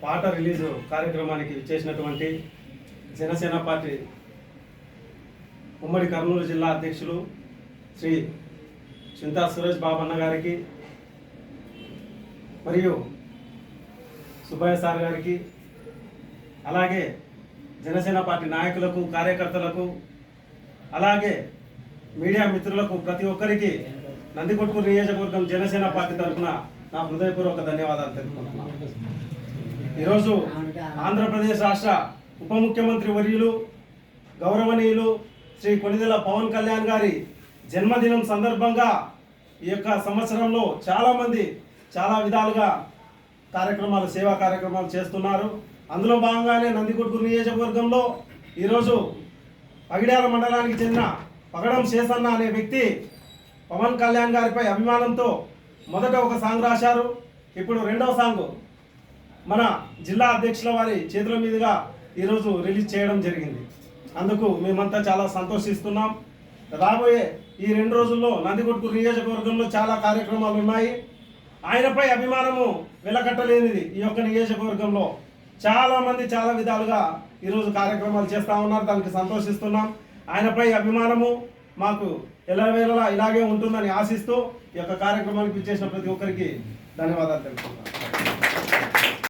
పాట రిలీజ్ కార్యక్రమానికి చేసినటువంటి జనసేన పార్టీ ఉమ్మడి కర్నూలు జిల్లా అధ్యక్షులు శ్రీ చింతా సురేష్ బాబన్న గారికి మరియు సుబ్బయ్య సార్ గారికి అలాగే జనసేన పార్టీ నాయకులకు కార్యకర్తలకు అలాగే మీడియా మిత్రులకు ప్రతి ఒక్కరికి నందికొట్కూరు నియోజకవర్గం జనసేన పార్టీ తరఫున నా హృదయపూర్వక ధన్యవాదాలు తెలుపుకుంటున్నాను. ఈరోజు ఆంధ్రప్రదేశ్ రాష్ట్ర ఉప ముఖ్యమంత్రి వర్యులు గౌరవనీయులు శ్రీ కొనిదెల పవన్ కళ్యాణ్ గారి జన్మదినం సందర్భంగా ఈ యొక్క సంవత్సరంలో చాలామంది చాలా విధాలుగా కార్యక్రమాలు సేవా కార్యక్రమాలు చేస్తున్నారు. అందులో భాగంగానే నందికొట్కూరు నియోజకవర్గంలో ఈరోజు పగిడ్యాల మండలానికి చెందిన పగడం శేషన్న అనే వ్యక్తి పవన్ కళ్యాణ్ గారిపై అభిమానంతో మొదట ఒక సాంగ్ రాశారు ఇప్పుడు రెండవ సాంగ్. మన జిల్లా అధ్యక్షుల వారి చేతుల మీదుగా ఈరోజు రిలీజ్ చేయడం జరిగింది. అందుకు మేమంతా చాలా సంతోషిస్తున్నాం. రాబోయే ఈ రెండు రోజుల్లో నందికొట్కూరు నియోజకవర్గంలో చాలా కార్యక్రమాలు ఉన్నాయి. ఆయనపై అభిమానము వెలకట్టలేనిది ఈ యొక్క నియోజకవర్గంలో. చాలామంది చాలా విధాలుగా ఈరోజు కార్యక్రమాలు చేస్తూ ఉన్నారు దానికి సంతోషిస్తున్నాం. ఆయనపై అభిమానము మాకు ఎల్లవేళలా ఇలాగే ఉంటుందని ఆశిస్తూ ఈ యొక్క కార్యక్రమానికి ఇచ్చేసిన ప్రతి ఒక్కరికి ధన్యవాదాలు తెలుపుతున్నాను